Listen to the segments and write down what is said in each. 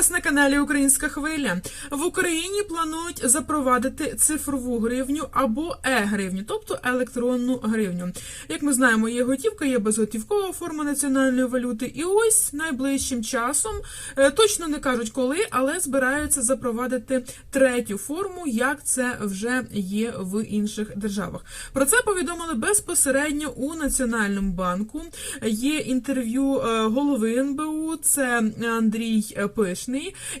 вас на каналі Українська Хвиля. В Україні планують запровадити цифрову гривню або е-гривню, тобто електронну гривню. Як ми знаємо, є готівка, є безготівкова форма національної валюти. І ось найближчим часом е, точно не кажуть коли, але збираються запровадити третю форму, як це вже є в інших державах. Про це повідомили безпосередньо у Національному банку. Є інтерв'ю е, голови НБУ, це Андрій Пишний.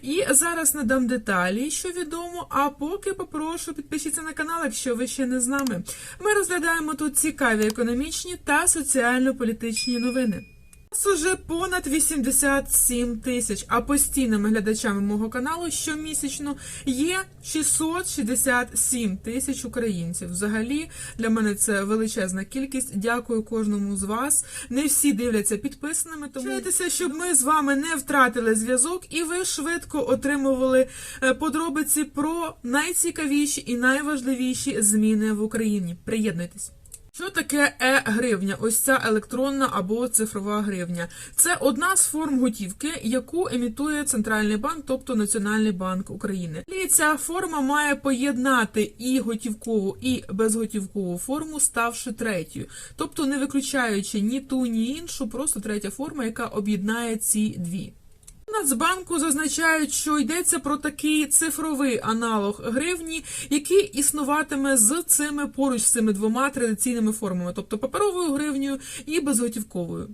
І зараз надам деталі, що відомо. А поки попрошу підпишіться на канал, якщо ви ще не з нами. Ми розглядаємо тут цікаві економічні та соціально-політичні новини. Нас уже понад 87 тисяч, а постійними глядачами мого каналу щомісячно є 667 тисяч українців. Взагалі для мене це величезна кількість. Дякую кожному з вас. Не всі дивляться підписаними, тому Чуєтеся, щоб ми з вами не втратили зв'язок і ви швидко отримували е, подробиці про найцікавіші і найважливіші зміни в Україні. Приєднуйтесь. Що таке е-гривня? Ось ця електронна або цифрова гривня. Це одна з форм готівки, яку емітує Центральний банк, тобто Національний банк України. І ця форма має поєднати і готівкову, і безготівкову форму, ставши третьою, тобто не виключаючи ні ту, ні іншу, просто третя форма, яка об'єднає ці дві. Нацбанку зазначають, що йдеться про такий цифровий аналог гривні, який існуватиме з цими поруч з цими двома традиційними формами, тобто паперовою гривнею і безготівковою.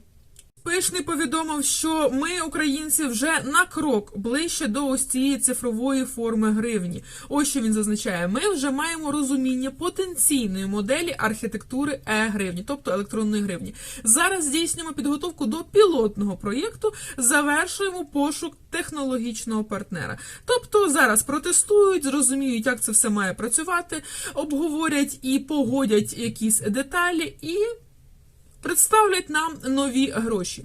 Пишний повідомив, що ми, українці, вже на крок ближче до ось цієї цифрової форми гривні. Ось що він зазначає: ми вже маємо розуміння потенційної моделі архітектури е-гривні, тобто електронної гривні. Зараз здійснюємо підготовку до пілотного проєкту, завершуємо пошук технологічного партнера. Тобто зараз протестують, зрозуміють, як це все має працювати, обговорять і погодять якісь деталі і представлять нам нові гроші.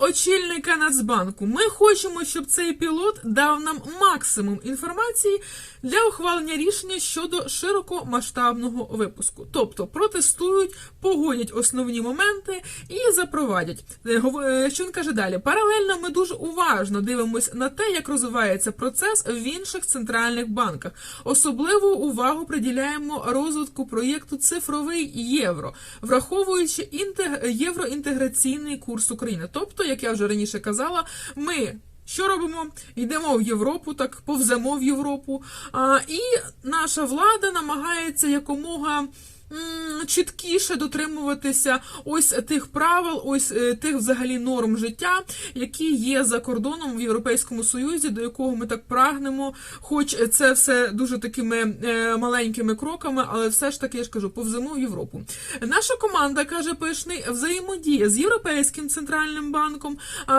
Очільника Нацбанку. Ми хочемо, щоб цей пілот дав нам максимум інформації для ухвалення рішення щодо широкомасштабного випуску. Тобто протестують, погодять основні моменти і запровадять. Е, е, Що він каже далі? Паралельно ми дуже уважно дивимося на те, як розвивається процес в інших центральних банках. Особливу увагу приділяємо розвитку проєкту Цифровий євро, враховуючи інтег... євроінтеграційний курс України. Тобто, як я вже раніше казала, ми. Що робимо? Йдемо в Європу, так повземо в Європу. А, і наша влада намагається якомога чіткіше дотримуватися ось тих правил, ось е, тих взагалі норм життя, які є за кордоном в Європейському Союзі, до якого ми так прагнемо. Хоч це все дуже такими е, маленькими кроками, але все ж таки я ж кажу, повземо в Європу. Наша команда каже Пишний, взаємодіє з Європейським центральним банком,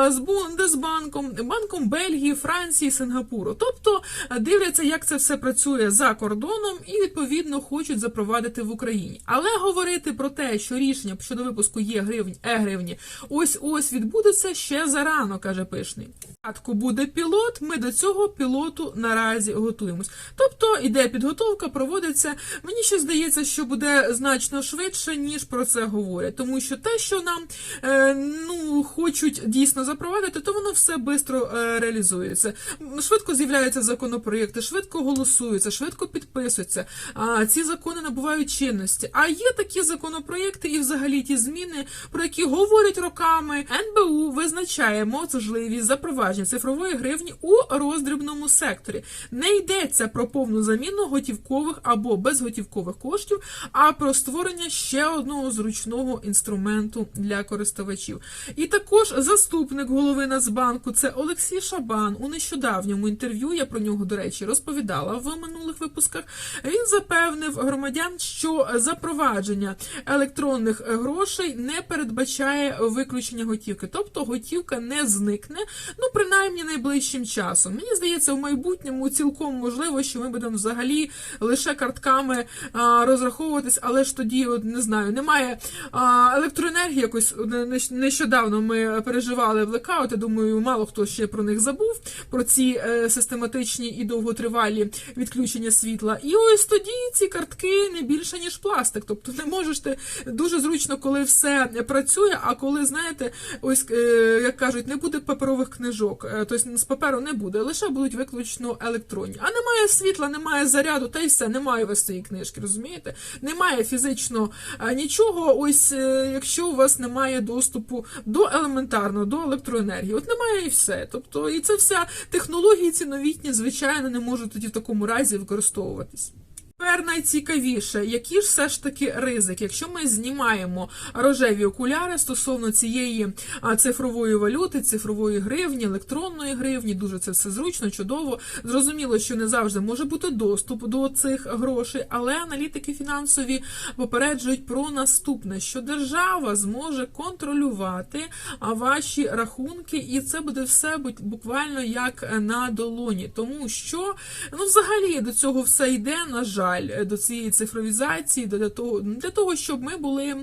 з Бундесбанком, банком Бельгії, Франції, Сингапуру. Тобто е, дивляться, як це все працює за кордоном, і відповідно хочуть запровадити в Україні. Але говорити про те, що рішення щодо випуску є гривень, е-гривні, ось ось відбудеться ще зарано, каже Пишний. Спочатку буде пілот. Ми до цього пілоту наразі готуємось. Тобто іде підготовка, проводиться. Мені ще здається, що буде значно швидше, ніж про це говорять. Тому що те, що нам е, ну хочуть дійсно запровадити, то воно все швидко е, реалізується. Швидко з'являються законопроєкти, швидко голосуються, швидко підписуються. А ці закони набувають чинності. А є такі законопроєкти і взагалі ті зміни, про які говорять роками. НБУ визначає можливість запровадження цифрової гривні у роздрібному секторі. Не йдеться про повну заміну готівкових або безготівкових коштів, а про створення ще одного зручного інструменту для користувачів. І також заступник голови Нацбанку це Олексій Шабан. У нещодавньому інтерв'ю я про нього, до речі, розповідала в минулих випусках. Він запевнив громадян, що запровадження електронних грошей не передбачає виключення готівки, тобто готівка не зникне, ну принаймні найближчим часом. Мені здається, в майбутньому цілком можливо, що ми будемо взагалі лише картками а, розраховуватись, але ж тоді, от не знаю, немає а, електроенергії. Якось не- не- нещодавно ми переживали блекаут. Я думаю, мало хто ще про них забув, про ці е, систематичні і довготривалі відключення світла. І ось тоді ці картки не більше ніж пластик. Тобто не можеш ти дуже зручно, коли все працює, а коли, знаєте, ось е, як кажуть, не буде паперових книжок, е, тобто з паперу не буде, лише будуть виключно електронні. А немає світла, немає заряду, та й все, немає у вас цієї книжки, розумієте? Немає фізично е, нічого, ось якщо у вас немає доступу до елементарного, до електроенергії. От немає і все. Тобто, і це вся технології ці новітні, звичайно, не можуть тоді в такому разі використовуватись. Тепер найцікавіше, які ж все ж таки ризики, якщо ми знімаємо рожеві окуляри стосовно цієї цифрової валюти, цифрової гривні, електронної гривні, дуже це все зручно, чудово. Зрозуміло, що не завжди може бути доступ до цих грошей, але аналітики фінансові попереджують про наступне: що держава зможе контролювати ваші рахунки, і це буде все буквально як на долоні, тому що ну взагалі до цього все йде, на жаль, до цієї цифровізації, для того, для того, щоб ми були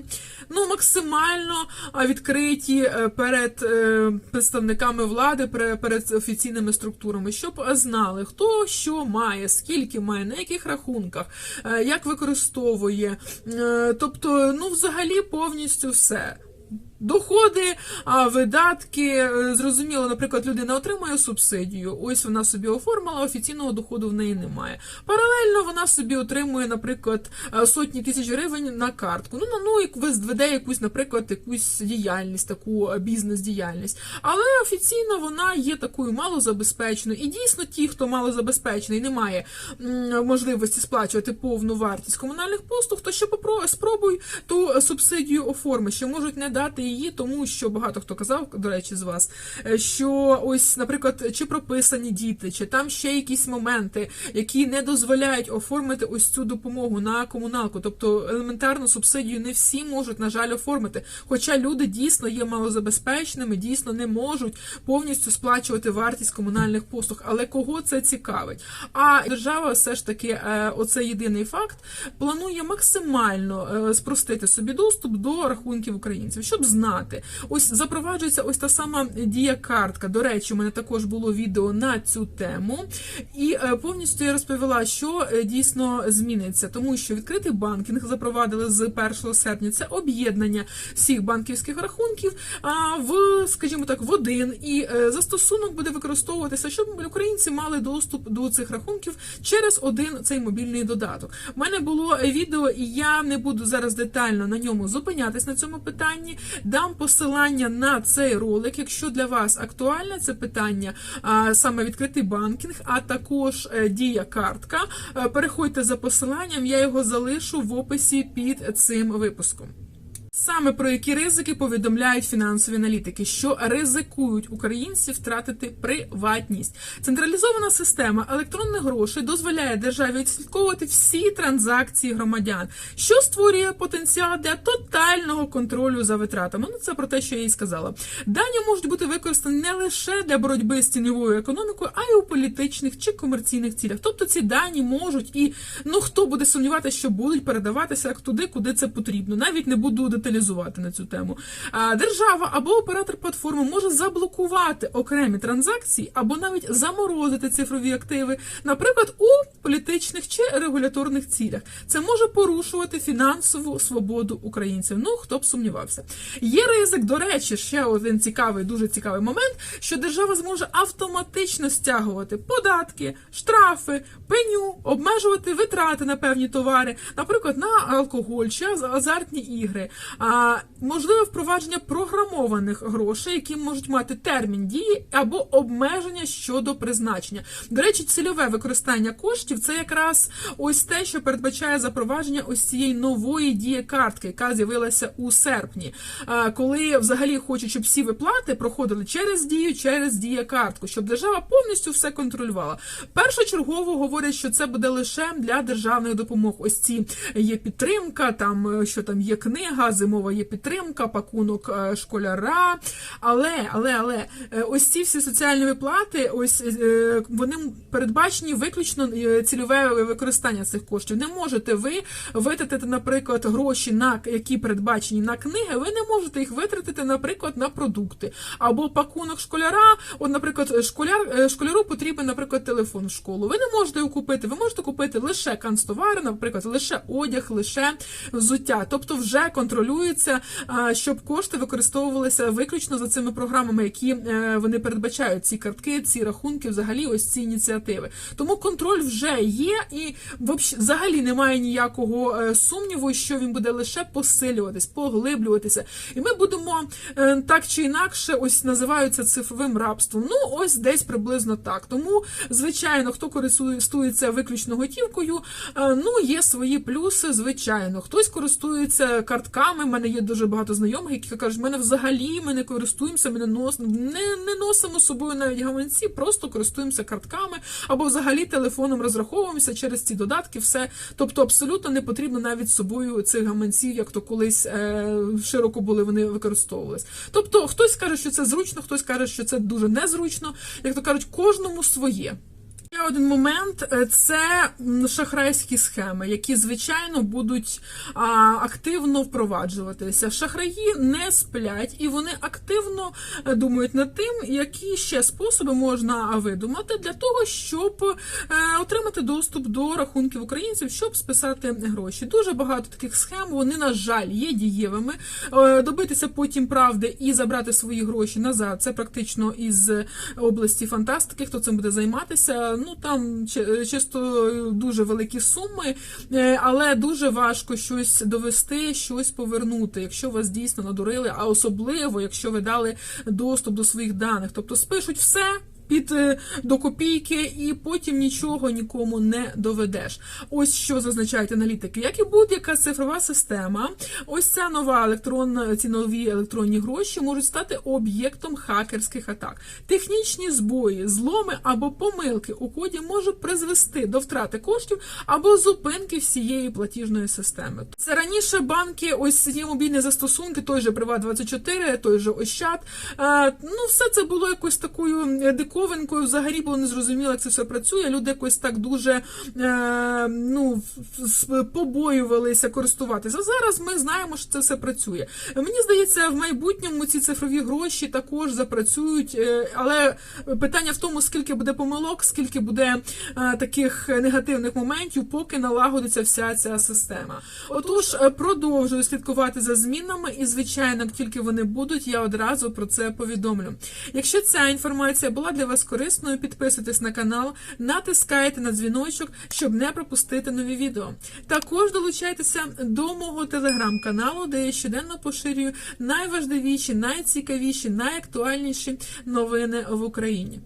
ну максимально відкриті е, перед е, представниками влади, перед офіційними структурами, щоб знали, хто що має, скільки має, на яких рахунках, е, як використовує. Е, Тобто, ну взагалі повністю все. Доходи, видатки, е, зрозуміло, наприклад, людина отримує субсидію. Ось вона собі оформила, офіційного доходу в неї немає. Паралельно вона собі отримує, наприклад, е, сотні тисяч гривень на картку. Ну, ну, як веде якусь, наприклад, якусь діяльність, таку е, бізнес-діяльність. Але офіційно вона є такою малозабезпеченою. І дійсно, ті, хто малозабезпечений, не має можливості сплачувати повну вартість комунальних послуг, то ще попро- спробуй ту субсидію оформи, що можуть не дати її, тому що багато хто казав, до речі, з вас, е, що ось, наприклад, чи прописані діти, чи там ще якісь моменти, які не дозволяють оформити ось цю допомогу на комуналку. Тобто елементарну субсидію не всі можуть, на жаль, оформити. Хоча люди дійсно є малозабезпеченими, дійсно не можуть повністю сплачувати вартість комунальних послуг. Але кого це цікавить? А держава все ж таки, е, оце єдиний факт, планує максимально е, спростити собі доступ до рахунків українців, щоб знати. Ось запроваджується ось та сама дія картка. До речі, у мене також було відео на цю тему, і е, повністю я розповіла, що е, дійсно зміниться, тому що відкритий банкінг запровадили з 1 серпня. Це об'єднання всіх банківських рахунків в, скажімо так, в один і е, застосунок буде використовуватися, щоб українці мали доступ до цих рахунків через один цей мобільний додаток. У мене було відео, і я не буду зараз детально на ньому зупинятись на цьому питанні. Дам посилання на цей ролик, якщо для вас актуальне це питання, саме відкритий банкінг, а також е, дія картка. Е, Переходьте за посиланням, я його залишу в описі під цим випуском. Саме про які ризики повідомляють фінансові аналітики, що ризикують українці втратити приватність. Централізована система електронних грошей дозволяє державі відслідковувати всі транзакції громадян, що створює потенціал для тотального контролю за витратами. Ну це про те, що я і сказала. Дані можуть бути використані не лише для боротьби з тіньовою економікою, а й у політичних чи комерційних цілях. Тобто ці дані можуть і ну хто буде сумніватися, що будуть передаватися туди, куди це потрібно. Навіть не буду деталізувати на цю тему. Держава або оператор платформи може заблокувати окремі транзакції або навіть заморозити цифрові активи, наприклад, у політичних чи регуляторних цілях. Це може порушувати фінансову свободу українців. Ну хто б сумнівався. Є ризик, до речі, ще один цікавий, дуже цікавий момент, що держава зможе автоматично стягувати податки, штрафи, пеню, обмежувати витрати на певні товари, наприклад, на алкоголь чи азартні ігри. А, можливе впровадження програмованих грошей, які можуть мати термін дії або обмеження щодо призначення. До речі, цільове використання коштів це якраз ось те, що передбачає запровадження ось цієї нової дії картки, яка з'явилася у серпні, коли взагалі хочуть, щоб всі виплати проходили через дію, через дія картку, щоб держава повністю все контролювала. Першочергово говорять, що це буде лише для державних допомог. Ось ці є підтримка, там е, що там є книга, зима. Зимова є підтримка, пакунок е, школяра. Але, але, але е, ось ці всі соціальні виплати, ось е, вони передбачені виключно цільове використання цих коштів. Не можете ви витратити, наприклад, гроші на які передбачені на книги, ви не можете їх витратити, наприклад, на продукти або пакунок школяра. От, наприклад, школяр школяру потрібен, наприклад, телефон в школу. Ви не можете його купити. Ви можете купити лише канцтовари, наприклад, лише одяг, лише взуття. Тобто, вже контролюється, а, щоб кошти використовувалися виключно за цими програмами, які е, вони передбачають ці картки, ці рахунки, взагалі, ось ці ініціативи. Тому контроль вже є, і взагалі немає ніякого е, сумніву, що він буде лише посилюватись, поглиблюватися. І ми будемо е, так чи інакше, ось називаються цифровим рабством. Ну, ось десь приблизно так. Тому, звичайно, хто користується виключно готівкою, ну є свої плюси, звичайно. Хтось користується картками. У мене є дуже багато знайомих, які кажуть, мене взагалі ми не користуємося, ми не, нос, не, не носимо з собою навіть гаманці, просто користуємося картками або взагалі телефоном розраховуємося через ці додатки. Все, тобто абсолютно не потрібно навіть з собою цих гаманців, як то колись е, широко були вони використовувались. Тобто, хтось каже, що це зручно, хтось каже, що це дуже незручно. Як то кажуть, кожному своє. Ще один момент е, це шахрайські схеми, які звичайно будуть активно впроваджуватися. Шахраї не сплять і вони активно е, думають над тим, які ще способи можна видумати для того, щоб е, отримати доступ до рахунків українців, щоб списати гроші. Дуже багато таких схем. Вони на жаль є дієвими. Добитися потім правди і забрати свої гроші назад. Це практично із області фантастики. Хто цим буде займатися? Ну там часто чисто дуже великі суми, е, але дуже важко щось довести, щось повернути, якщо вас дійсно надурили, а особливо якщо ви дали доступ до своїх даних. Тобто спишуть все. Під е, до копійки, і потім нічого нікому не доведеш. Ось що зазначають аналітики. Як і будь-яка цифрова система, ось ця нова електронна, ці нові електронні гроші можуть стати об'єктом хакерських атак. Технічні збої, зломи або помилки у коді можуть призвести до втрати коштів або зупинки всієї платіжної системи. Це раніше банки, ось ці мобільні застосунки, той же Приват 24 той же Ощад. Е, ну, все це було якось такою е, диковинкою. Взагалі було незрозуміло, як це все працює. Люди якось так дуже е, ну, побоювалися користуватися. А зараз ми знаємо, що це все працює. Мені здається, в майбутньому ці цифрові гроші також запрацюють, е, але питання в тому, скільки буде помилок, скільки буде е, таких негативних моментів, поки налагодиться вся ця система. Отож, е, продовжую слідкувати за змінами, і звичайно, як тільки вони будуть, я одразу про це повідомлю. Якщо ця інформація була для вас корисною, підписуйтесь на канал, натискайте на дзвіночок, щоб не пропустити нові відео. Також долучайтеся до мого телеграм-каналу, де я щоденно поширюю найважливіші, найцікавіші, найактуальніші новини в Україні.